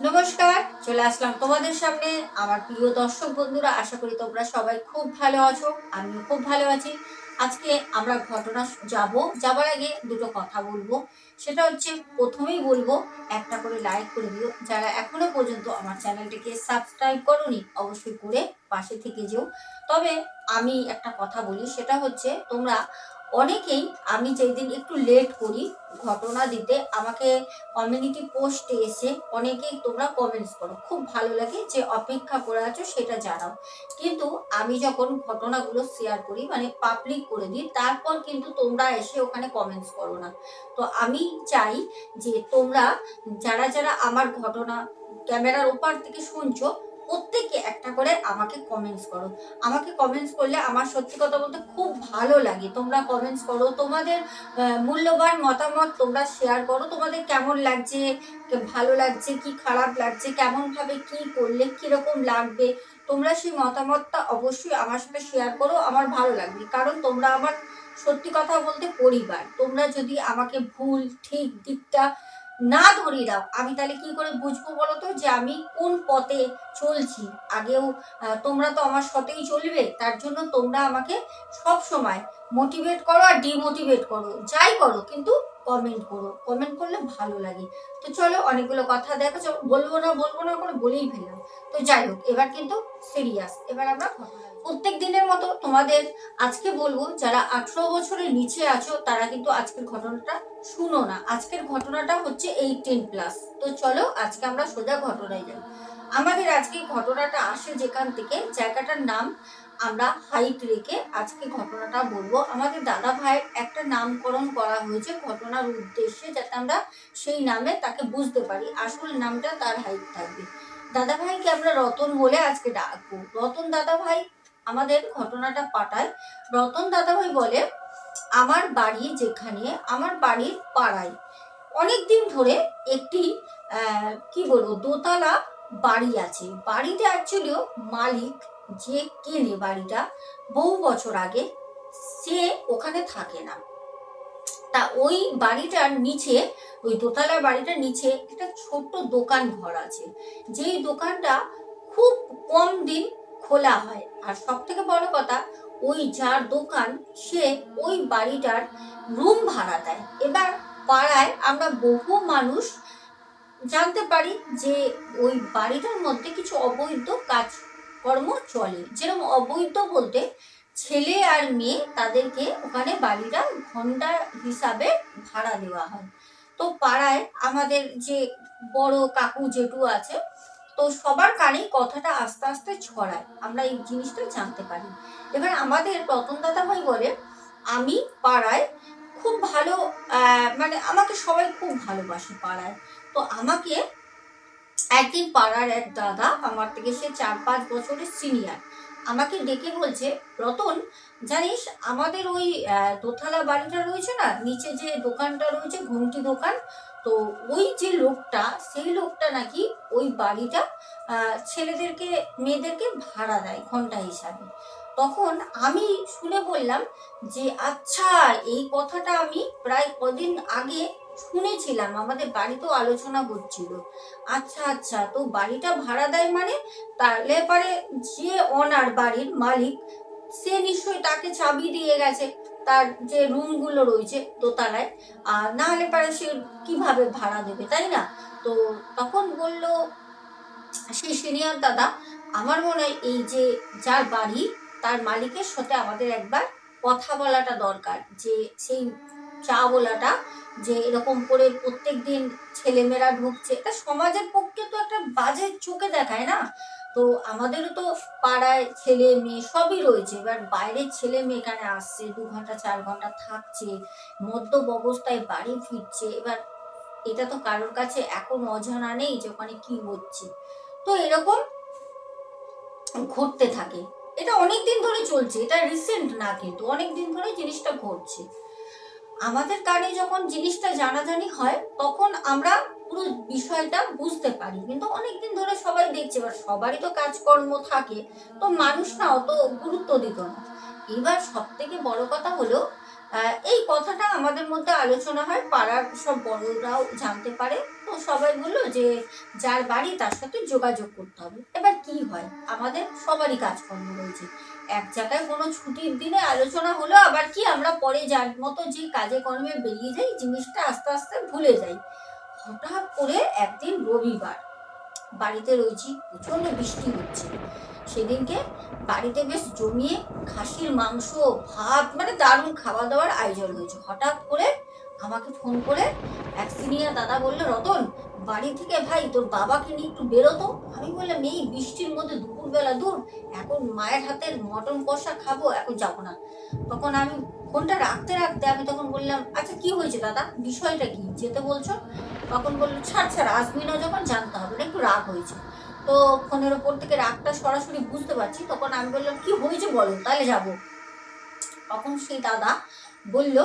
নমস্কার, চলে আসলাম তোমাদের সামনে। আমার প্রিয় দর্শক বন্ধুরা, আশা করি তোমরা সবাই খুব ভালো আছো, আমিও খুব ভালো আছি। আজকে আমরা ঘটনা যাব, যাবার আগে দুটো কথা বলব। সেটা হচ্ছে, প্রথমেই বলব, একটা করে লাইক করে দিও। যারা এখনও পর্যন্ত আমার চ্যানেলটিকে সাবস্ক্রাইব করোনি, অবশ্যই করে পাশে থেকে যেও। তবে আমি একটা কথা বলি, সেটা হচ্ছে, তোমরা অনেকেই আমি যেদিন একটু লেট করি, ঘটনা দিতে আমাকে কমিউনিটি পোস্টে এসে অনেকেই তোমরা কমেন্টস করো। খুব ভালো লাগে যে অপেক্ষা করে আছো সেটা জানাও। কিন্তু আমি যখন ঘটনাগুলো শেয়ার করি মানে পাবলিক করে দিই, তারপর কিন্তু তোমরা এসে ওখানে কমেন্টস করো না। তো আমি চাই যে তোমরা যারা যারা আমার ঘটনা, ক্যামেরার ওপার থেকে শুনছো প্রত্যেকে একটা করে আমাকে কমেন্টস করো। আমাকে কমেন্টস করলে আমার সত্যি কথা বলতে খুব ভালো লাগে। তোমরা কমেন্টস করো, তোমাদের মূল্যবান মতামত তোমরা শেয়ার করো। তোমাদের কেমন লাগছে ভালো লাগছে, কি খারাপ লাগছে, কেমনভাবে কি করলে, কীরকম লাগবে, তোমরা সেই মতামতটা অবশ্যই আমার সাথে শেয়ার করো, আমার ভালো লাগবে। কারণ তোমরা আমার সত্যি কথা বলতে পরিবার। তোমরা যদি আমাকে ভুল, ঠিক দিকটা না ধরিয়ে দাও। আমি তাহলে কি করে বুঝব বলো তো যে আমি কোন পথে চলছি? আগেও তোমরা তো আমার সাথেই চলবে, তার জন্য তোমরা আমাকে সব সময় মোটিভেট করো আর ডিমোটিভেট করো। যাই করো, কিন্তু কমেন্ট করো। কমেন্ট করলে ভালো লাগে। তো চলো, অনেকগুলো কথা দেখো, চলো, বলব না বলব না করে বলেই ফেললাম। তো যাই হোক, এবার কিন্তু সিরিয়াস এবার আমরা প্রত্যেক দিনের মতো তোমাদের আজকে বলব, যারা আঠেরো বছরের নিচে আছো, তারা কিন্তু আজকের ঘটনাটা শুনো না, আজকের ঘটনাটা হচ্ছে এইটিন প্লাস তো চলো, আজকে আমরা সোজা ঘটনায় যাই। আমাদের আজকে ঘটনাটা আসে যেখান থেকে জায়গাটার নাম আমরা হাইট রেখে আজকে ঘটনাটা বলব। আমাদের দাদা ভাইয়ের একটা নামকরণ করা হয়েছে ঘটনার উদ্দেশ্যে, যাতে আমরা সেই নামে তাকে বুঝতে পারি, আসল নামটা তার হাইট থাকবে। দাদা ভাইকে আমরা রতন বলে আজকে ডাকবো। রতন দাদা ভাই আমাদের ঘটনাটা পাঠায়। রতন দাদা ভাই বলে আমার বাড়ি যেখানে, আমার বাড়ির পাড়ায়। অনেক দিন ধরে একটি কি বলব, দোতলা বাড়ি আছে। বাড়িটা অ্যাকচুয়ালিও মালিক যে কেনে বাড়িটা, বহু বছর আগে সে ওখানে থাকে না। তা ওই বাড়িটার নিচে, ওই দোতলা বাড়িটার নিচে একটা ছোট্ট দোকান ঘর আছে। যেই দোকানটা খুব কম দিন খোলা হয়। আর সব থেকে বড় কথা ওই যার দোকান, সে ওই বাড়িটার রুম ভাড়া দেয়। এবার পাড়ায় আমরা বহু মানুষ জানতে পারি যে ওই বাড়িটার মধ্যে কিছু অবৈধ কাজকর্ম চলে। যেরকম অবৈধ বলতে ছেলে আর মেয়ে তাদেরকে ওখানে বাড়িটা ঘণ্টা হিসাবে ভাড়া দেওয়া হয়। তো পাড়ায় আমাদের যে বড় কাকু জেঠু আছে, তো সবার কানেই কথাটা আস্তে আস্তে ছড়ায়। আমরা এই জিনিসটা জানতে পারি। এবার আমাদের রতন দাদা ভাই বলে, আমি পাড়ায় খুব ভালো মানে আমাকে সবাই খুব ভালোবাসে পাড়ায়। তো আমাকে একদিন পাড়ার এক দাদা, আমার থেকে সে চার পাঁচ বছরের সিনিয়র আমাকে ডেকে বলছে, রতন, জানিস আমাদের ওই দোতলা বাড়িটা রয়েছে না, নিচে যে দোকানটা রয়েছে, ঘুমটি দোকান, তো ওই যে লোকটা, সেই লোকটা নাকি ওই বাড়িটা ছেলেদেরকে, মেয়েদেরকে ভাড়া দেয়, ঘণ্টা হিসাবে। তখন আমি শুনে বললাম যে আচ্ছা এই কথাটা আমি প্রায় কদিন আগে শুনেছিলাম। আমাদের বাড়িতেও আলোচনা হচ্ছিল। আচ্ছা আচ্ছা তো বাড়িটা ভাড়া দেয় মানে? তাহলে পরে যে ওনার বাড়ির মালিক, সে নিশ্চয়ই তাকে চাবি দিয়ে গেছে। তার যে রুমগুলো রয়েছে দোতলায়। আর না হলে পরে সে কীভাবে ভাড়া দেবে, তাই না? তো তখন বলল সেই সিনিয়র দাদা, আমার মনে হয় এই যে যার বাড়ি তার মালিকের সাথে আমাদের একবার কথা বলাটা দরকার, যে সেই চা বলাটা, যে এরকম করে প্রত্যেক দিন ছেলেমেয়েরা ঢুকছে। এটা সমাজের পক্ষে তো একটা বাজে চোখে দেখায় না? তো আমাদেরও তো পাড়ায় ছেলে মেয়ে সবই রয়েছে। এবার বাইরের ছেলে মেয়ে এখানে আসছে, দু ঘণ্টা, চার ঘণ্টা থাকছে, মদ্যপ অবস্থায় বাড়ি ফিরছে। এবার এটা তো কারোর কাছে এখন অজানা নেই যে ওখানে কি হচ্ছে। তো এরকম ঘটতে থাকে। এটা অনেক দিন ধরে চলছে, এটা রিসেন্ট না কিন্তু অনেক দিন ধরে জিনিসটা ঘটছে। আমাদের কানে যখন জিনিসটা জানাজানি হয়, তখন আমরা পুরো বিষয়টা বুঝতে পারি। কিন্তু অনেক দিন ধরে সবাই দেখছে, এবার সবারই তো কাজকর্ম থাকে, তো মানুষ না অত গুরুত্ব দিত না। এবার সব থেকে বড় কথা হলো এই কথাটা আমাদের মধ্যে আলোচনা হয়, পাড়ার সব বড়রাও জানতে পারে। তো সবাই বলল যে যার বাড়ি তার সাথে যোগাযোগ করতে হবে। এবার কি হয়? আমাদের সবারই কাজকর্ম রয়েছে। এক জায়গায় কোনো ছুটির দিনে আলোচনা হলো আবার কি আমরা পরে যার মতো যে কাজে কর্মে বেরিয়ে যাই, জিনিসটা আস্তে আস্তে ভুলে যাই। হঠাৎ করে একদিন রবিবার, বাড়িতে রয়েছি প্রচণ্ড বৃষ্টি হচ্ছে। সেদিনকে বাড়িতে বেশ জমিয়ে খাসির মাংস ভাত মানে দারুণ খাওয়া দাওয়ার আয়োজন হয়েছে হঠাৎ করে আমাকে ফোন করে এক সিনিয়র দাদা বলল, রতন, বাড়ি থেকে ভাই তোর বাবাকে নিয়ে একটু বেরোতো। আমি বললাম, এই বৃষ্টির মধ্যে দুপুরবেলা দূর, এখন মায়ের হাতের মটন কষা খাব, এখন যাব না। তখন আমি ফোনটা রাখতে রাখতে আমি তখন বললাম আচ্ছা কি হয়েছে দাদা? বিষয়টা কি? যেতে বলছো? তখন বলল, ছাড় ছাড় আসবি না যখন জানতে হবে, না, একটু রাগ হয়েছে। তো ফোনের ওপর থেকে রাগটা সরাসরি বুঝতে পারছি। তখন আমি বললাম, কি হয়েছে বলো? তাহলে যাব। তখন সেই দাদা বলল,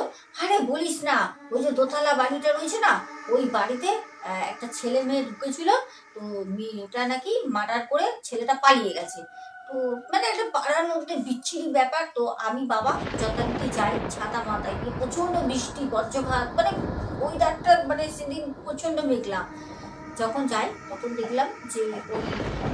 আরে বলিস না, ওই যে দোতলা বাড়িটা রয়েছে না, ওই বাড়িতে একটা ছেলে মেয়ে ঢুকেছিল। তো মেয়েটা নাকি মার্ডার করে ছেলেটা পালিয়ে গেছে। তো মানে একটা পাড়ার মধ্যে বিচ্ছিরি ব্যাপার। তো আমি বাবা যথারীতি যাই ছাতা মাথায় গিয়ে প্রচণ্ড বৃষ্টি বজ্রঘাত মানে ওয়েদারটা মানে সেদিন প্রচণ্ড মেঘলা। যখন যাই, তখন দেখলাম যে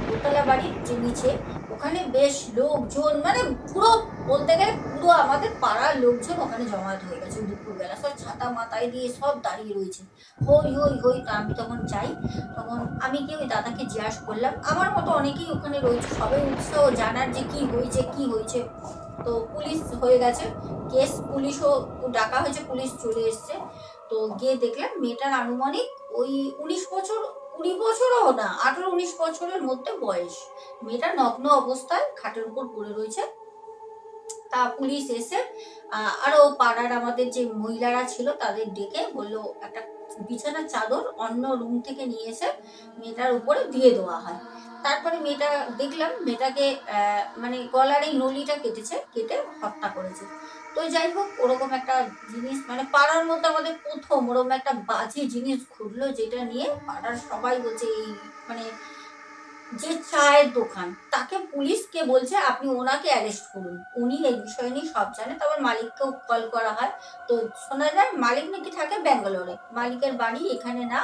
দোতলা বাড়ির যে নিচে, ওখানে বেশ লোকজন মানে পুরো বলতে গেলে পুরো আমাদের পাড়ার লোকজন ওখানে জমায়েত হয়ে গেছে দুপুরবেলা। সব ছাতা মাথায় দিয়ে সব দাঁড়িয়ে রয়েছে। হই হই হই, তা আমি তখন যাই, তখন আমি কি ওই দাদাকে জিজ্ঞাসা করলাম, আমার মতো অনেকেই ওখানে রয়েছে, সবাই উৎসাহ জানার যে কি হয়েছে কি হয়েছে? তো পুলিশ হয়ে গেছে, কেস পুলিশও ডাকা হয়েছে, পুলিশ চলে এসছে। তো গিয়ে দেখলাম মেয়েটার আনুমানিক ওই উনিশ বছর কুড়ি বছরও না আঠারো উনিশ বছরের মধ্যে বয়স। মেয়েটা নগ্ন অবস্থায় খাটের উপর পড়ে রয়েছে। তা পুলিশ এসে আহ, আরও পাড়ার আমাদের যে মহিলারা ছিল তাদের ডেকে বলল একটা বিছানার চাদর অন্য রুম থেকে নিয়ে এসে মেয়েটার উপরে দিয়ে দেওয়া হয়। তারপরে মেয়েটা দেখলাম মেয়েটাকে মানে গলার এই নলিটা কেটেছে কেটে হত্যা করেছে। তো যাই হোক, ওরকম একটা জিনিস মানে পাড়ার মধ্যে আমাদের প্রথম ওরকম একটা বাজে জিনিস ঘুরলো, যেটা নিয়ে পাড়ার সবাই বলছে, এই মানে যে চায়ের দোকান, তাকে পুলিশকে বলছে আপনি ওনাকে অ্যারেস্ট করুন। উনি এই বিষয় নিয়ে সব জানে, তারপর মালিককেও কল করা হয়। তো শোনা যায় মালিক নাকি থাকে ব্যাঙ্গালোরে। মালিকের বাড়ি এখানে না।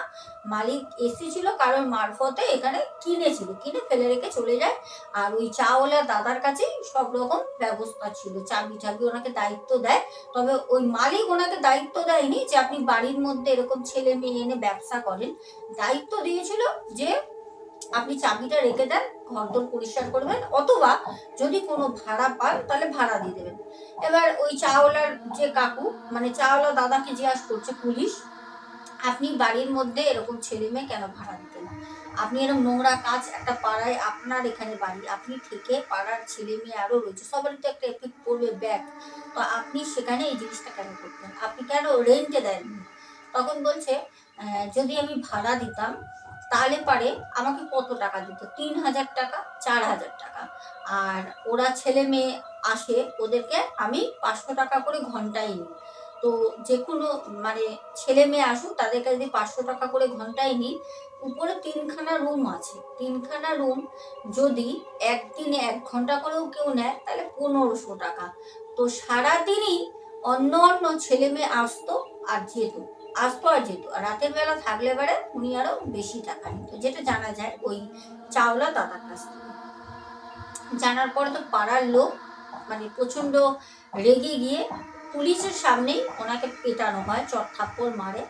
মালিক এসেছিল কারোর মারফতে এখানে কিনেছিল। কিনে ফেলে রেখে চলে যায়। আর ওই চাওয়ালা দাদার কাছেই সব রকম ব্যবস্থা ছিল। চাবি টাবি ওনাকে দায়িত্ব দেয়। তবে ওই মালিক ওনাকে দায়িত্ব দেয়নি যে আপনি বাড়ির মধ্যে এরকম ছেলে মেয়ে এনে ব্যবসা করেন। দায়িত্ব দিয়েছিল যে আপনি চাবিটা রেখে দেন, ঘরদোর পরিষ্কার করবেন অথবা যদি কোনো ভাড়া পান, তাহলে ভাড়া দিয়ে দেবেন। এবার ওই চাওয়ালার যে কাকু মানে চাওয়ালা দাদাকে জিজ্ঞাসা করছে পুলিশ, আপনি বাড়ির মধ্যে এরকম ছেলে মেয়ে কেন ভাড়া দিতেন আপনি এরকম নোংরা কাজ একটা পাড়ায়, আপনার এখানে বাড়ি, আপনি থেকে পাড়ার ছেলে মেয়ে আরও রয়েছে, সবারই তো একটা এফেক্ট পড়বে ব্যাগ তো আপনি সেখানে এই জিনিসটা কেন করতেন? আপনি কেন রেন্টে দেননি? তখন বলছে যদি আমি ভাড়া দিতাম তাহলে পারে আমাকে কত টাকা দিত? তিন হাজার টাকা, চার হাজার টাকা। আর ওরা ছেলে মেয়ে আসে, ওদেরকে আমি পাঁচশো টাকা করে ঘন্টায় নিই। তো যে কোনো মানে ছেলে মেয়ে আসুক, তাদেরকে যদি পাঁচশো টাকা করে ঘন্টায় নিই, উপরে তিনখানা রুম আছে। তিনখানা রুম যদি একদিনে এক ঘণ্টা করেও কেউ নেয়, তাহলে পনেরোশো টাকা। তো সারাদিনই অন্য অন্য ছেলে মেয়ে আসতো আর যেত। আর যেত। আর রাতের বেলা থাকলে বেড়ে উনি আরও বেশি টাকা নিত, যেটা জানা যায় ওই চাওলা দাদার কাছ থেকে। জানার পরে তো পাড়ার লোক মানে প্রচণ্ড রেগে গিয়ে পুলিশের সামনেই ওনাকে পেটানো হয়, চট থাপ্পড় মারে।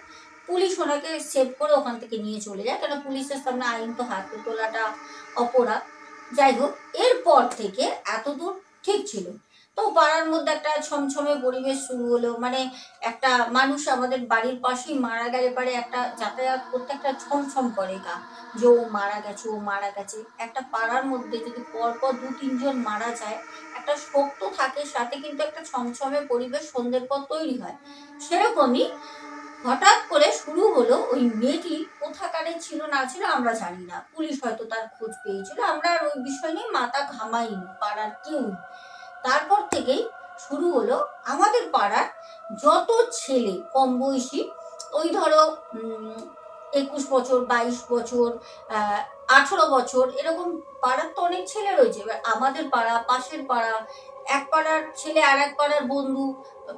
পুলিশ ওনাকে সেভ করে ওখান থেকে নিয়ে চলে যায়, কেন পুলিশের সামনে আইন তো হাতে তোলাটা অপরাধ। যাই হোক, এরপর থেকে এত দূর ঠিক ছিল। তো পাড়ার মধ্যে একটা ছমছমে পরিবেশ শুরু হলো। মানে একটা মানুষ আমাদের বাড়ির পাশেই মারা গেলে পারে, একটা যাতায়াত করতে একটা ছমছম করে গা। যে ও মারা গেছে, ও মারা গেছে। একটা পাড়ার মধ্যে যদি পরপর দু তিনজন মারা যায়, একটা শোক তো থাকে, সাথে কিন্তু একটা ছমছমে পরিবেশ সন্ধ্যের পর তৈরি হয়। সেরকমই হঠাৎ করে শুরু হলো ওই মেয়েটি কোথাকারে ছিল না ছিল আমরা জানি না। পুলিশ হয়তো তার খোঁজ পেয়েছিল, আমরা আর ওই বিষয় নিয়ে মাথা ঘামাইনি, পাড়ার কেউ তারপর থেকেই শুরু হলো আমাদের পাড়ার যত ছেলে কম বয়সী, ওই ধরো একুশ বছর, বাইশ বছর আঠেরো বছর, এরকম পাড়ার তো অনেক ছেলে রয়েছে। এবার আমাদের পাড়া, পাশের পাড়া, এক পাড়ার ছেলে আর এক পাড়ার বন্ধু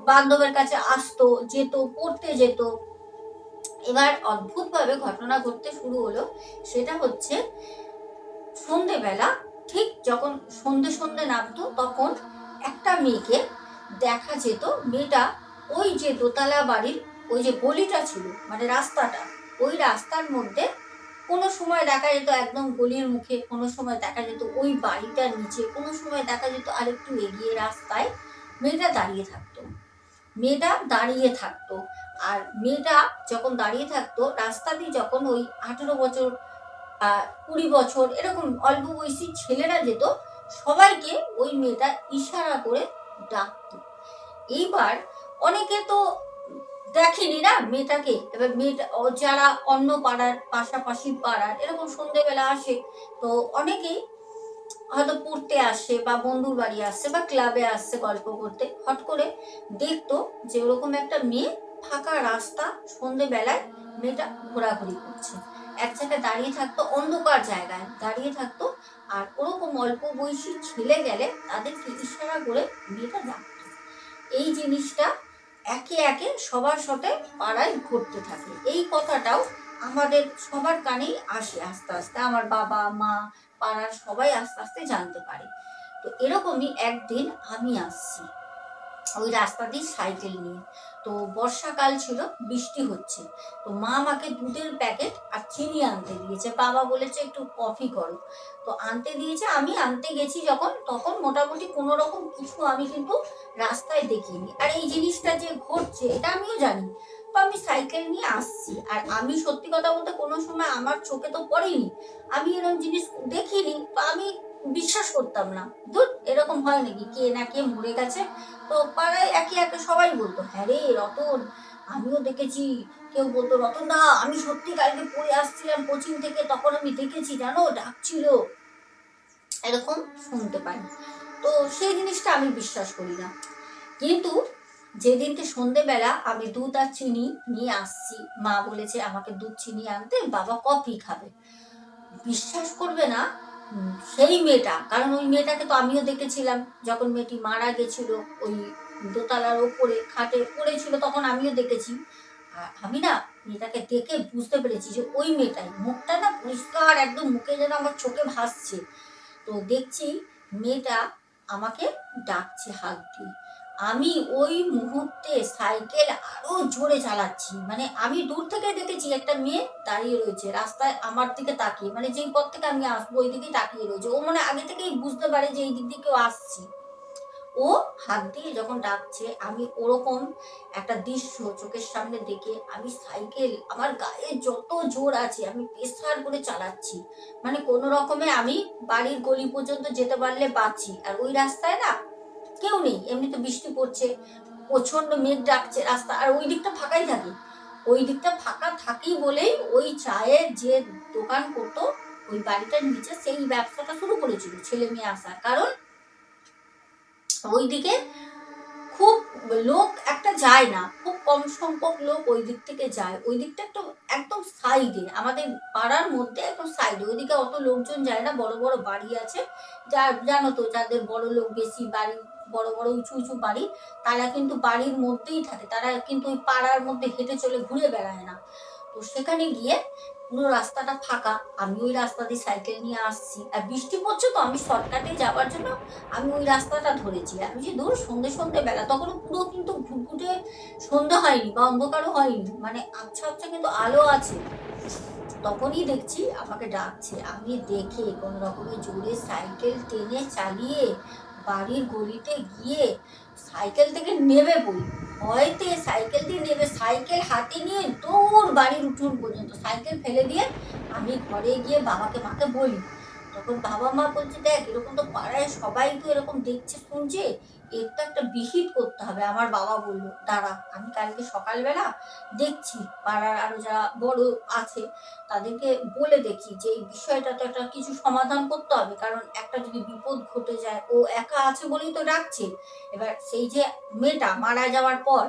বান্ধবের কাছে আসতো, যেত, পড়তে যেত। এবার অদ্ভুতভাবে ঘটনা ঘটতে শুরু হলো, সেটা হচ্ছে সন্ধেবেলা, ঠিক যখন সন্ধে সন্ধে নামতো, তখন একটা মেয়েকে দেখা যেত, মেয়েটা ওই যে দোতলা বাড়ির ওই যে গলিটা ছিল মানে রাস্তাটা, ওই রাস্তার মধ্যে কোনো সময় দেখা যেত একদম গলির মুখে, কোনো সময় দেখা যেত ওই বাড়িটার নিচে, কোনো সময় দেখা যেত আরেকটু এগিয়ে রাস্তায় মেয়েটা দাঁড়িয়ে থাকতো। মেয়েটা দাঁড়িয়ে থাকতো আর মেয়েটা যখন দাঁড়িয়ে থাকতো, রাস্তা দিয়ে যখন ওই আঠেরো বছর কুড়ি বছর, এরকম অল্প বয়সী ছেলেরা যেত সবাইকে ওই মেয়েটা ইশারা করে ডাকতো। এইবার অনেকে তো দেখেনি না মেয়েটাকে? এবার মেয়েটা যারা অন্য পাড়ার, পাশাপাশি পাড়ার, এরকম সন্ধেবেলা আসে, তো অনেকেই হয়তো পড়তে আসে বা বন্ধুর বাড়ি আসছে বা ক্লাবে আসছে গল্প করতে, হট করে দেখতো যে ওরকম একটা মেয়ে ফাঁকা রাস্তা সন্ধেবেলায় মেয়েটা ঘোরাঘুরি করছে। এক জায়গায় দাঁড়িয়ে থাকতো অন্ধকার জায়গায়, দাঁড়িয়ে থাকতো আর ওরকম অল্প বয়সী ছেলে গেলে তাদেরকে ইশারা করে মেয়েটা ডাকতো। এই জিনিসটা একে একে সবার সাথে পাড়ায় ঘটতে থাকে। এই কথাটাও আমাদের সবার কানেই আসে আস্তে আস্তে। আমার বাবা, মা, পাড়ার সবাই আস্তে আস্তে জানতে পারে। তো এরকমই একদিন আমি আসছি। ওই রাস্তা দিয়ে সাইকেল নিয়ে। তো বর্ষাকাল ছিল, বৃষ্টি হচ্ছে। তো মা আমাকে দুধের প্যাকেট আর চিনি আনতে দিয়েছে। বাবা বলেছে, একটু কফি করো। তো আনতে দিয়েছে, আমি আনতে গেছি যখন, তখন মোটামুটি কোনো রকম কিছু আমি কিন্তু রাস্তায় দেখিনি। আর এই জিনিসটা যে ঘটছে, এটা আমিও জানি। তো আমি সাইকেল নিয়ে আসছি। আর আমি সত্যি কথা বলতে কোনো সময় আমার চোখে তো পড়েনি। আমি এরকম জিনিস দেখিনি। তো আমি বিশ্বাস করতাম না। ধুর, এরকম হয় নাকি? কে না কে মরে গেছে? তো পাড়ায় একে একে সবাই বলতো হ্যাঁ রে, রতন, আমিও দেখেছি। কেউ বলতো, রতন দা, আমি সত্যি কালকে পড়ে আসছিলাম কোচিং থেকে, তখন আমি দেখেছি, জানো ডাকছিল এরকম শুনতে পাই। তো সেই জিনিসটা আমি বিশ্বাস করি না। কিন্তু যেদিনকে সন্ধেবেলা আমি দুধ আর চিনি নিয়ে আসছি, মা বলেছে আমাকে দুধ চিনি আনতে, বাবা কফি খাবে। বিশ্বাস করবে না সেই মেয়েটা। কারণ ওই মেয়েটাকে তো আমিও দেখেছিলাম। যখন মেয়েটি মারা গেছিল, ওই দোতলার ওপরে, খাটে পড়েছিল তখন আমিও দেখেছি। আমি না, মেয়েটাকে দেখে বুঝতে পেরেছি যে ওই মেয়েটাই। মুখটা না পরিষ্কার, একদম মুখে যেন আমার চোখে ভাসছে। তো দেখছি মেয়েটা আমাকে ডাকছে হাত দিয়ে। আমি ওই মুহূর্তে সাইকেল আরও জোরে চালাচ্ছি। মানে আমি দূর থেকে দেখেছি একটা মেয়ে দাঁড়িয়ে রয়েছে, রাস্তায় আমার দিকে তাকিয়ে মানে যেই পথ থেকে আমি আসব ওই দিকেই তাকিয়ে রয়েছে। ও মানে আগে থেকেই বুঝতে পারে যে এই দিক দিয়ে কেউ আসছি। ও হাত দিয়ে যখন ডাকছে, আমি ওরকম একটা দৃশ্য চোখের সামনে দেখে আমি সাইকেল, আমার গায়ে যত জোর আছে আমি প্রেসার করে চালাচ্ছি। মানে কোনো রকমে আমি বাড়ির গলি পর্যন্ত যেতে পারলে বাঁচি। আর ওই রাস্তায় না কেউ নেই, এমনিতে বৃষ্টি পড়ছে প্রচণ্ড মেঘ ডাকছে রাস্তা, আর ওই দিকটা ফাঁকাই থাকে। ওই দিকটা ফাঁকা থাকি বলেই ওই চায়ের যে দোকান করতো, ওই বাড়িটার নিচে সেই ব্যবসাটা শুরু করেছিল ছেলে মেয়ে আসার। কারণ ওইদিকে খুব লোক একটা যায় না, খুব কম সংখ্যক লোক ওই দিক থেকে যায়। ওই দিকটা একটু, একদম সাইডে আমাদের পাড়ার মধ্যে একদম সাইডে ওইদিকে অত লোকজন যায় না, বড় বড় বাড়ি আছে। যা জানো তো, যাদের বড় লোক বেশি বাড়ি বড় বড়, উঁচু উঁচু বাড়ি, তারা কিন্তু বাড়ির মধ্যেই থাকে। তারা কিন্তু ওই পাড়ার মধ্যে হেঁটে চলে ঘুরে বেড়ায় না। তো সেখানে গিয়ে পুরো রাস্তাটা ফাঁকা। আমি ওই রাস্তা দিয়ে সাইকেল নিয়ে আসছি। আর বৃষ্টি পড়ছে তো আমি শর্টকাটে যাওয়ার জন্য আমি ওই রাস্তাটা ধরেছি। আমি যে ধর সন্ধে সন্ধে বেলা তখন পুরো কিন্তু ঘুটঘুটে সন্ধ্যা হয়নি বা অন্ধকারও হয়নি। মানে আচ্ছা আচ্ছা কিন্তু আলো আছে। তখনই দেখছি আমাকে ডাকছে। আমি দেখে কোনো রকমের জোরে সাইকেল টেনে চালিয়ে বাড়ির গলিতে গিয়ে সাইকেল থেকে নেবে বলি হয়তো সাইকেল দিয়ে নেবে, সাইকেল হাতে নিয়ে দৌড় বাড়ির উঠুন পর্যন্ত। সাইকেল ফেলে দিয়ে আমি ঘরে গিয়ে বাবাকে, মাকে বলি। তখন বাবা মা বলছে, দেখ, এরকম তো পাড়ায় সবাই তো এরকম দেখছে, শুনছে। এর তো একটা বিহিত করতে হবে। আমার বাবা বলল, দাঁড়া, আমি কালকে সকালবেলা দেখছি, পাড়ার আরও যারা বড় আছে, তাদেরকে বলে দেখি যে এই বিষয়টা তো একটা কিছু সমাধান করতে হবে। কারণ একটা যদি বিপদ ঘটে যায়, ও একা আছে বলেই তো ডাকছে। এবার সেই যে মেয়েটা মারা যাওয়ার পর,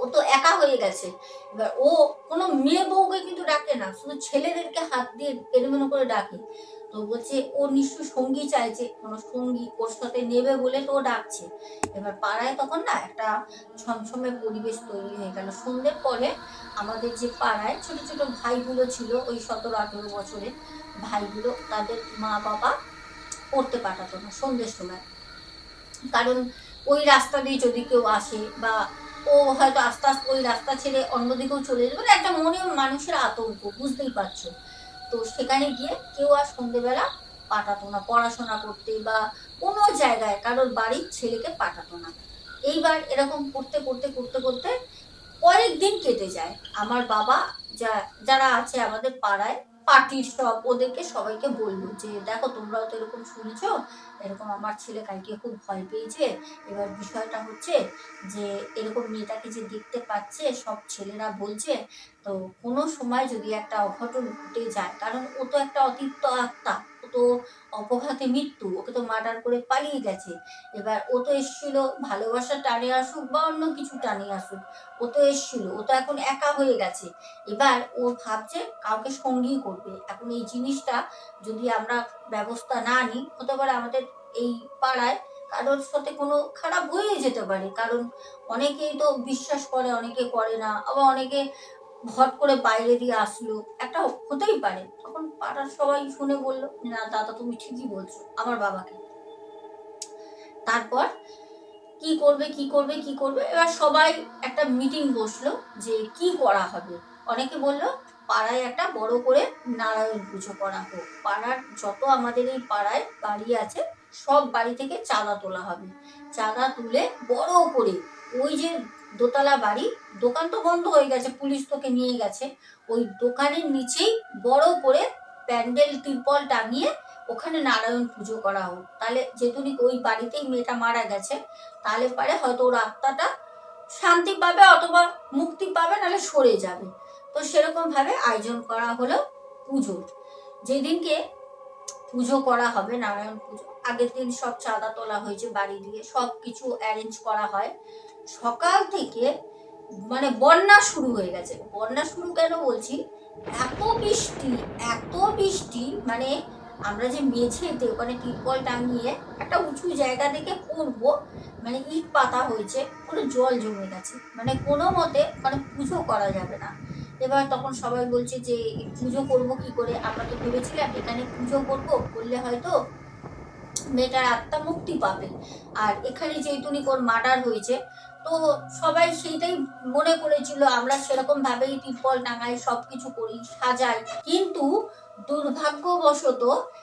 ও তো একা হয়ে গেছে। এবার ও কোনো মেয়ে বউকে কিন্তু ডাকে না, শুধু ছেলেদেরকে হাত দিয়ে এলোমেলো করে ডাকে। তো বলছে, ও নিশ্চয় সঙ্গী চাইছে, কোনো সঙ্গী ওর সাথে নেবে বলে তো ও ডাকছে। এবার পাড়ায় তখন না একটা ছমছমে পরিবেশ তৈরি হয়ে গেল। সন্ধ্যের পরে আমাদের যে পাড়ায় ছোট ছোট ভাইগুলো ছিল, ওই সতেরো আঠেরো বছরের ভাইগুলো, তাদের মা বাবা পড়তে পাঠাতো না সন্ধ্যের সময়। কারণ ওই রাস্তা দিয়ে যদি কেউ আসে বা ও হয়তো আস্তে আস্তে ওই রাস্তা ছেড়ে অন্যদিকেও চলে যাবে একটা মনে মানুষের আতঙ্ক, বুঝতেই পারছ। তো সেখানে গিয়ে কেউ আর সন্ধেবেলা পাঠাতো না, পড়াশোনা করতে বা কোনো জায়গায় কারোর বাড়ির ছেলেকে পাঠাতো না। এইবার এরকম করতে করতে করতে করতে কয়েকদিন কেটে যায়। আমার বাবা যা, যারা আছে আমাদের পাড়ায় পার্টির সব ওদেরকে সবাইকে বলব যে, দেখো, তোমরাও তো এরকম শুনেছো? এরকম আমার ছেলে কালকে খুব ভয় পেয়েছে। এবার বিষয়টা হচ্ছে যে, এরকম মেয়েটাকে যে দেখতে পাচ্ছে, সব ছেলেরা বলছে, তো কোনো সময় যদি একটা অঘটন ঘটে যায়, কারণ ও তো একটা অতিরিক্ত আত্মা, ও তো অপঘাতে মৃত্যু, ওকে তো মার্ডার করে পালিয়ে গেছে। এবার ও তো এসছিল ভালোবাসা টানে আসুক বা অন্য কিছু টানে আসুক, ও তো এসছিল, ও তো এখন একা হয়ে গেছে। এবার ও ভাবছে কাউকে সঙ্গী করবে। এখন এই জিনিসটা যদি আমরা ব্যবস্থা না নিই, হতে পারে আমাদের এই পাড়ায় কারোর সাথে কোনো খারাপ হয়ে যেতে পারে। কারণ অনেকেই তো বিশ্বাস করে, অনেকে করে না, আবার অনেকে হট করে বাইরে দিয়ে আসলো। একটা হতেই পারে। তখন পাড়ার সবাই শুনে বলল, না দাদা, তুমি ঠিকই বলছো, আমার বাবাকে। তারপর কি করবে কি করবে কি করবে? এবার সবাই একটা মিটিং বসল যে কি করা হবে। অনেকে বলল, পাড়ায় একটা বড় করে নারায়ণ পুজো করা হোক। পাড়ার যত আমাদের এই পাড়ায় বাড়ি আছে, সব বাড়ি থেকে চাঁদা তোলা হবে। চাঁদা তুলে বড় করে ওই যে দোতলা বাড়ি দোকান তো বন্ধ হয়ে গেছে, পুলিশ তোকে নিয়ে গেছে। ওই দোকানের নিচেই বড় করে প্যান্ডেল, তিরপল টাঙিয়ে ওখানে নারায়ণ পুজো করা হোক। তাহলে যেহেতু ওই বাড়িতেই মেয়েটা মারা গেছে, তাহলে পারে হয়তো ওর আত্মাটা শান্তি পাবে অথবা মুক্তি পাবে, নাহলে সরে যাবে। তো সেরকম ভাবে আয়োজন করা হলো পুজো যেদিনকে পুজো করা হবে, নারায়ণ পুজো, আগের দিন সব চাঁদা তোলা হয়েছে বাড়ি দিয়ে সব কিছু অ্যারেঞ্জ করা হয়। সকাল থেকে মানে বন্যা শুরু হয়ে গেছে। বন্যা শুরু কেন বলছি? এত বৃষ্টি এত বৃষ্টি মানে আমরা যে মেঝেতে ওখানে টিরপল টাঙিয়ে একটা উঁচু জায়গা থেকে করব মানে ইট পাতা হয়েছে, পুরো জল জমে গেছে। মানে কোনো মতে মানে পুজো করা যাবে না। এবার তখন সবাই বলছে যে, পুজো করব কি করে? আমরা তো ভেবেছিলাম এখানে পুজো করব, করলে হয়তো মেয়েটার আত্মা মুক্তি পাবে। আর এখানে যেহেতু ওর মার্ডার হয়েছে তো সবাই সেইটাই মনে করেছিল, আমরা সেরকম ভাবেই টিপল টাঙাই সব কিছু করি, সাজাই। কিন্তু দুর্ভাগ্যবশত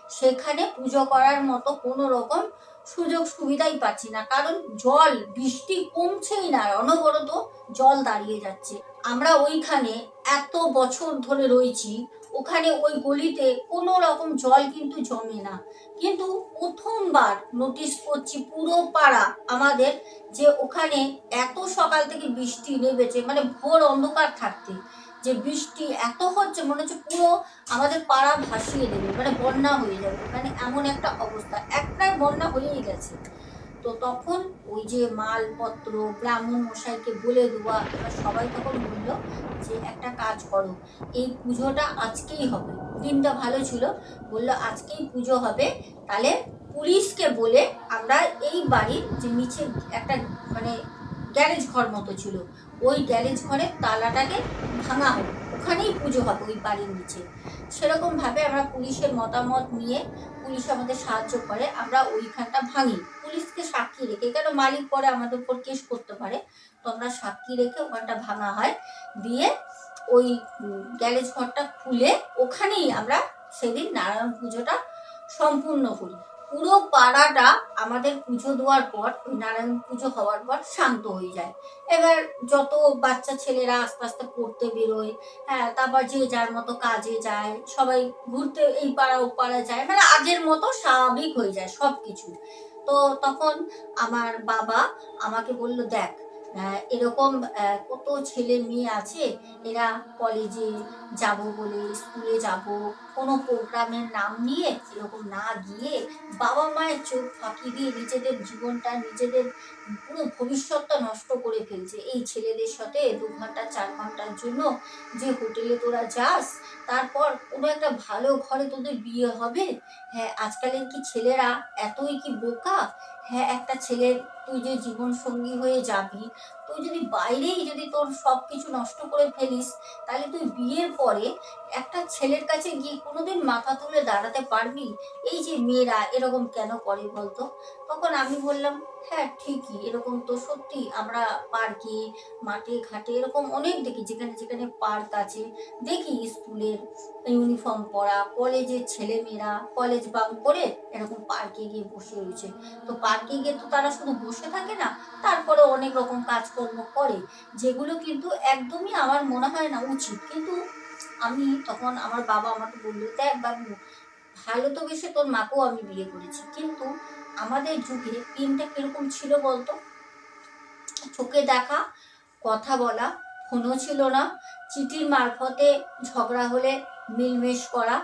সেখানে পুজো করার মতো কোনো রকম সুযোগ সুবিধাই পাচ্ছি না। কারণ জল, বৃষ্টি কমছেই না অনবরত জল দাঁড়িয়ে যাচ্ছে। আমরা ওইখানে এত বছর ধরে রয়েছি ওখানে ওই গলিতে কোনো রকম জল কিন্তু জমে না। কিন্তু প্রথমবার নোটিশ করছি পুরো পাড়া আমাদের যে ওখানে এত সকাল থেকে বৃষ্টি নেমেছে মানে ভোর অন্ধকার থাকতে। যে বৃষ্টি এত হচ্ছে, মনে হচ্ছে পুরো আমাদের পাড়া ভাসিয়ে দেবে মানে বন্যা হয়ে যাবে। মানে এমন একটা অবস্থা। একটাই বন্যা হয়েই গেছে। তো তখন ওই যে মালপত্র, ব্রাহ্মণ মশাইকে বলে দেওয়া, এবার সবাই তখন বলল যে একটা কাজ করো, এই পুজোটা আজকেই হবে। দিনটা ভালো ছিল, বলল আজকেই পুজো হবে, তাহলে পুলিশকে বলে আমরা এই বাড়ির যে নিচে একটা মানে গ্যারেজ ঘর মতো ছিল, ওই গ্যারেজ ঘরের তালাটাকে ভাঙা হবে ওখানেই পুজো হবে ওই বাড়ির নিচে। সেরকমভাবে আমরা পুলিশের মতামত নিয়ে, পুলিশ আমাদের সাহায্য করে, আমরা ওইখানটা ভাঙি। পুলিশকে সাক্ষী রেখে, কেন মালিক পরে আমাদের উপর কেস করতে পারে? তো আমরা সাক্ষী রেখে ওখানটা ভাঙা হয়, দিয়ে ওই গ্যারেজ ঘরটা খুলে ওখানেই আমরা সেদিন নারায়ণ পুজোটা সম্পূর্ণ করি। পুরো পাড়াটা আমাদের পুজো দেওয়ার পর, ওই নারায়ণ পুজো হওয়ার পর শান্ত হয়ে যায়। এবার যত বাচ্চা ছেলেরা আস্তে আস্তে পড়তে বেরোয় হ্যাঁ তারপর যে যার মতো কাজে যায়, সবাই ঘুরতে এই পাড়া ও পাড়া যায় মানে আগের মতো স্বাভাবিক হয়ে যায় সব কিছু তো তখন আমার বাবা আমাকে বলল দেখ এরকম কত ছেলে মেয়ে আছে, এরা কলেজে যাব বলে স্কুলে যাব, কোনো প্রোগ্রামের নাম নিয়ে এরকম না গিয়ে বাবা মায়ের চোখ ফাঁকি দিয়ে নিজেদের জীবনটা, নিজেদের পুরো ভবিষ্যৎটা নষ্ট করে ফেলছে। এই ছেলেদের সাথে দু ঘণ্টা, চার ঘণ্টার জন্য যে হোটেলে তোরা যাস, তারপর কোনো একটা ভালো ঘরে তোদের বিয়ে হবে। হ্যাঁ আজকালের কি ছেলেরা এতই কি বোকা? হ্যাঁ একটা ছেলের তুই যে জীবন সঙ্গী হয়ে যাবি তুই যদি বাইরেই যদি তোর সব কিছু নষ্ট করে ফেলিস, তাহলে তুই বিয়ের পরে একটা ছেলের কাছে গিয়ে কোনোদিন মাথা তুলে দাঁড়াতে পারবি? এই যে মেয়েরা এরকম কেন করে বলতো? তখন আমি বললাম হ্যাঁ ঠিকই, এরকম তো সত্যি। আমরা পার্কে, মাঠে, ঘাটে এরকম অনেক দেখি, যেখানে যেখানে পার্ক আছে। দেখি স্কুলের ইউনিফর্ম পরা, কলেজের ছেলেমেয়েরা কলেজ বাং করে এরকম পার্কে গিয়ে বসে রয়েছে। তো পার্কে গিয়ে তো তারা শুধু বসে থাকে না তারপরে অনেক রকম কাজকর্ম করে, যেগুলো কিন্তু একদমই আমার মনে হয় না উচিত। কিন্তু আমি তখন আমার বাবা আমাকে বলল, দেখ বাবু, ভালো তো বেশি তোর মাকেও আমি বিয়ে করেছি। কিন্তু আমাদের যুগে প্রেমটা কীরকম ছিল বলতো? চোখে দেখা, কথা বলা, ফোনও ছিল না, চিঠির মারফতে ঝগড়া হলে মিলমেশ করা,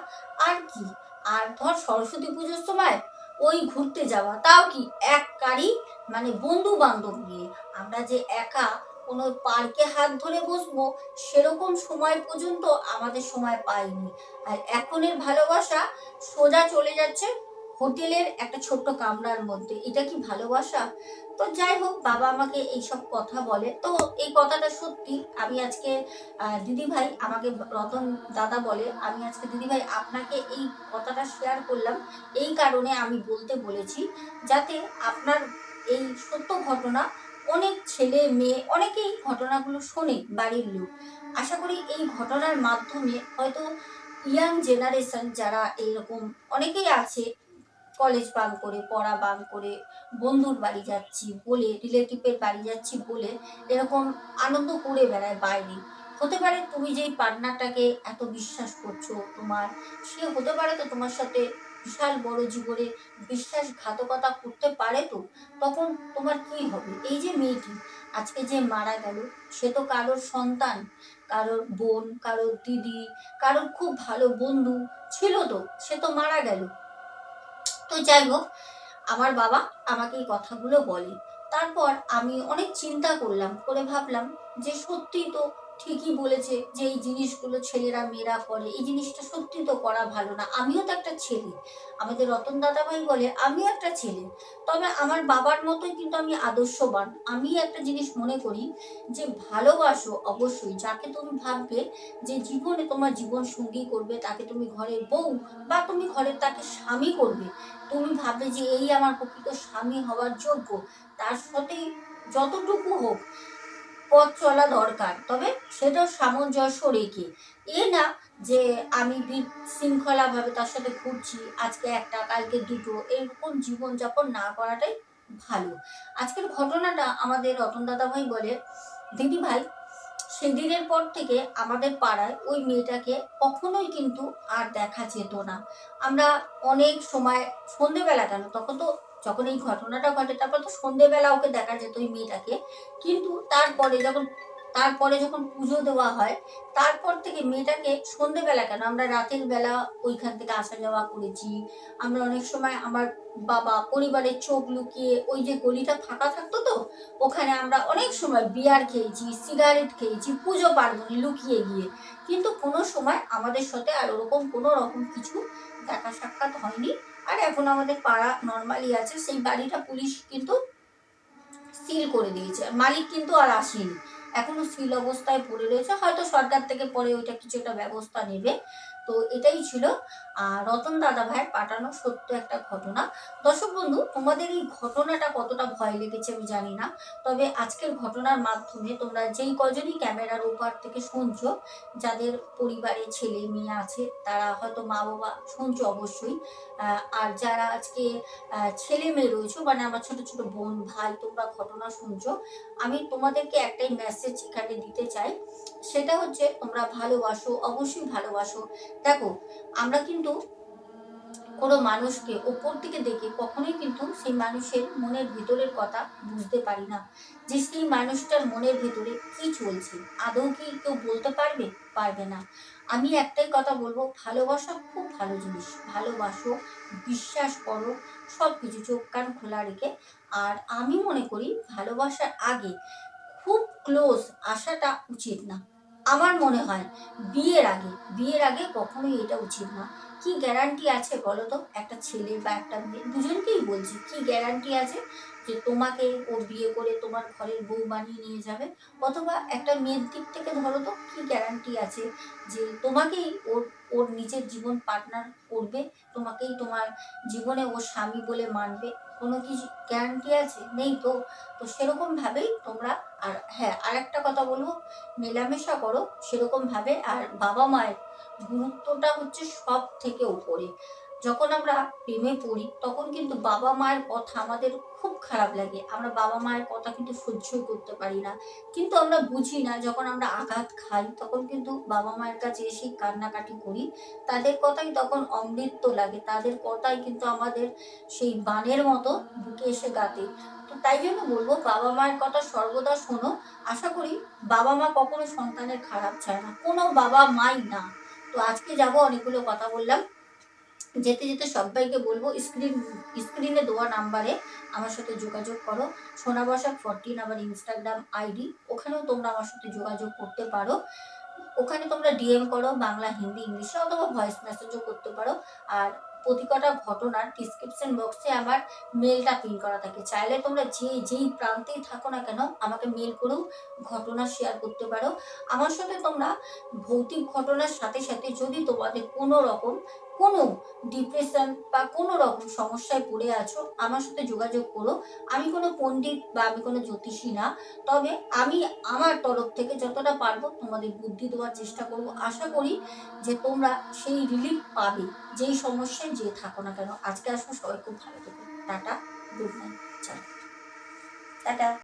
আর কি? আর ধর সরস্বতী পুজোর সময় ওই ঘুরতে যাওয়া। তাও কি এক কারি মানে বন্ধু বান্ধব নিয়ে। আমরা যে একা কোনো পার্কে হাত ধরে বসবো, সেরকম সময় পর্যন্ত আমাদের সময় পাইনি। আর এখনের ভালোবাসা সোজা চলে যাচ্ছে হোটেলের একটা ছোট্ট কামরার মধ্যে। এটা কি ভালোবাসা? তো যাই হোক, বাবা আমাকে এইসব কথা বলে। তো এই কথাটা সত্যি। আমি আজকে দিদি ভাই আমাকে, রতন দাদা বলে, আমি আজকে দিদি ভাই আপনাকে এই কথাটা শেয়ার করলাম। এই কারণে আমি বলতে বলেছি যাতে আপনার এই সত্য ঘটনা অনেক ছেলে, মেয়ে অনেকেই ঘটনাগুলো শোনে বাড়ির লোক। আশা করি এই ঘটনার মাধ্যমে হয়তো ইয়াং জেনারেশন যারা এইরকম অনেকেই আছে কলেজ বাং করে, পড়া বাং করে, বন্ধুর বাড়ি যাচ্ছি বলে রিলেটিভের বাড়ি যাচ্ছি বলে এরকম আনন্দ করে বেড়ায় বাইরে। হতে পারে তুমি যেই পার্টনারটাকে এত বিশ্বাস করছ তোমার, সে হতে পারে তো তোমার সাথে বিশাল বড় জীবনে বিশ্বাসঘাতকতা করতে পারে তো, তখন তোমার কি হবে? এই যে মেয়েটি আজকে যে মারা গেল, সে তো কারোর সন্তান, কারোর বোন, কারোর দিদি, কারোর খুব ভালো বন্ধু ছিল তো, সে তো মারা গেল। তো যাই হোক, আমার বাবা আমাকে এই কথাগুলো বলে। তারপর আমি অনেক চিন্তা করলাম, করে ভাবলাম যে সত্যিই তো ঠিকই বলেছে যে এই জিনিসগুলো ছেলেরা, মেয়েরা করে। এই জিনিসটা সত্যি তো করা ভালো না। আমিও তো একটা ছেলে। আমাদের রতন দাদাভাই বলে, আমিও একটা ছেলে। তবে আমার বাবার মতোই কিন্তু আমি আদর্শবান। আমি একটা জিনিস মনে করি যে ভালোবাসো অবশ্যই। যাকে তুমি ভাববে যে জীবনে তোমার জীবন সঙ্গী করবে, তাকে তুমি ঘরের বউ বা তুমি ঘরের তাকে স্বামী করবে, তুমি ভাববে যে এই আমার প্রকৃত স্বামী হওয়ার যোগ্য। তার সাথেই যতটুকু হোক পথ চলা দরকার। তবে সেটা সামঞ্জস্য রেখে। এ না যে আমি বিশৃঙ্খলাভাবে তার সাথে ঘুরছি, আজকে একটা, কালকে দুটো, এরকম জীবনযাপন না করাটাই ভালো। আজকের ঘটনাটা আমাদের রতন দাদা ভাই বলে, দিদি ভাই, সেদিনের পর থেকে আমাদের পাড়ায় ওই মেয়েটাকে কখনোই কিন্তু আর দেখা যেত না। আমরা অনেক সময় সন্ধেবেলা কেন তখন তো যখন এই ঘটনাটা ঘটে, তারপর তো সন্ধেবেলা ওকে দেখা যেত ওই মেয়েটাকে। কিন্তু তারপরে যখন তারপরে যখন পুজো দেওয়া হয়, তারপর থেকে মেয়েটাকে সন্ধেবেলা কেন? আমরা রাতের বেলা ওইখান থেকে আসা যাওয়া করেছি। আমরা অনেক সময় আমার বাবা, পরিবারের চোখ লুকিয়ে ওই যে গলিটা ফাঁকা থাকতো তো, ওখানে আমরা অনেক সময় বিয়ার খেয়েছি, সিগারেট খেয়েছি, পুজো পার্বণে লুকিয়ে গিয়ে। কিন্তু কোনো সময় আমাদের সাথে আর ওরকম কোনো রকম কিছু দেখা সাক্ষাৎ হয়নি। আর এখন আমাদের পাড়া নর্মালি আছে, সেই বাড়িটা পুলিশ কিন্তু সিল করে দিয়েছে। মালিক কিন্তু আর আসেনি। এখনও সিল অবস্থায় পড়ে রয়েছে। হয়তো সরকার থেকে পরে ওইটা কিছু একটা ব্যবস্থা নেবে। তো এটাই ছিল রতন দাদা ভাইয়ের পাঠানো সত্য একটা ঘটনা। দর্শক বন্ধু, তোমাদের এই ঘটনাটা কতটা ভয় লেগেছে আমি জানি না, তবে আজকের ঘটনার মাধ্যমে তোমরা যেই কজনই ক্যামেরার ওপার থেকে শুনছো, যাদের পরিবারে ছেলে মেয়ে আছে, তারা হয়তো মা বাবা শুনছো অবশ্যই আর যারা আজকে ছেলে মেয়ে রয়েছে মানে আমার ছোট ছোট বোন, ভাই, তোমরা ঘটনা শুনছো, আমি তোমাদেরকে একটাই মেসেজ এখানে দিতে চাই, সেটা হচ্ছে তোমরা ভালোবাসো, অবশ্যই ভালোবাসো দেখো, আমরা কিন্তু কোনো মানুষকে ওপর দিকে দেখে কখনোই কিন্তু সেই মানুষের মনের ভিতরের কথা বুঝতে পারি না যে সেই মানুষটার মনের ভিতরে কি চলছে। আদৌ কি কেউ বলতে পারবে? পারবে না। আমি একটাই কথা বলব, ভালোবাসা খুব ভালো জিনিস। ভালোবাসো, বিশ্বাস করো সব কিছু চোখ কান খোলা রেখে। আর আমি মনে করি, ভালোবাসার আগে খুব ক্লোজ আসাটা উচিত না। আমার মনে হয় বিয়ের আগে বিয়ের আগে কখনোই এটা উচিত না। কি গ্যারান্টি আছে বলো তো? একটা ছেলে বা একটা মেয়ে, দুজনকেই বলছি, কি গ্যারান্টি আছে? যে তোমাকে ওর বিয়ে করে তোমার ঘরের বউ বানিয়ে নিয়ে যাবে। অথবা একটা মেয়ের দিক থেকে ধরো তো কি গ্যারান্টি আছে যে তোমাকেই ওর ওর নিজের জীবন পার্টনার করবে, তোমাকেই তোমার জীবনে ওর স্বামী বলে মানবে। কোনো কি গ্যারান্টি আছে? নেই তো। তো সেরকমভাবেই তোমরা আর হ্যাঁ আর একটা কথা বলব, মেলামেশা করো সেরকমভাবে আর বাবা মায়ের গুরুত্বটা হচ্ছে সব থেকে উপরে। যখন আমরা প্রেমে পড়ি, তখন কিন্তু বাবা মায়ের কথা আমাদের খুব খারাপ লাগে। আমরা বাবা মায়ের কথা কিন্তু সহ্যই করতে পারি না। কিন্তু আমরা বুঝি না, যখন আমরা আঘাত খাই, তখন কিন্তু বাবা মায়ের কাছে এসে কান্নাকাটি করি। তাদের কথাই তখন অমৃত লাগে। তাদের কথাই কিন্তু আমাদের সেই বানের মতো বুকে এসে গাতে তো তাই জন্য বলব, বাবা মায়ের কথা সর্বদা শোনো। আশা করি বাবা মা কখনো সন্তানের খারাপ চায় না। কোনো বাবা মাই না। তো আজকে যাব, অনেকগুলো কথা বললাম। যেতে যেতে সবাইকে বলব, স্ক্রিন, স্ক্রিনে দেওয়া নাম্বারে আমার সাথে যোগাযোগ করো। সোনা বসাক ফোরটিন আমার ইনস্টাগ্রাম আইডি ওখানেও তোমরা আমার সাথে যোগাযোগ করতে পারো। ওখানে তোমরা ডিএম করো, বাংলা, হিন্দি, ইংলিশে অথবা ভয়েস মেসেজও করতে পারো। আর প্রতিকটা ঘটনার ডিসক্রিপশন বক্সে আমার মেলটা পিন করা থাকে। চাইলে তোমরা যে, যেই প্রান্তেই থাকো না কেন, আমাকে মেল করেও ঘটনা শেয়ার করতে পারো। আমার সাথে তোমরা ভৌতিক ঘটনার সাথে সাথে যদি তোমাদের কোনো রকম কোনো ডিপ্রেশন বা কোনো রকম সমস্যায় পড়ে আছো, আমার সাথে যোগাযোগ করো। আমি কোনো পণ্ডিত বা আমি কোনো জ্যোতিষী না, তবে আমি আমার তরফ থেকে যতটা পারব তোমাদের বুদ্ধি দেওয়ার চেষ্টা করব। আশা করি যে তোমরা সেই রিলিফ পাবে, যেই সমস্যায় যে থাকো না কেন। আজকে আসব সবাই খুব ভালো থেকো। Tata good night tata.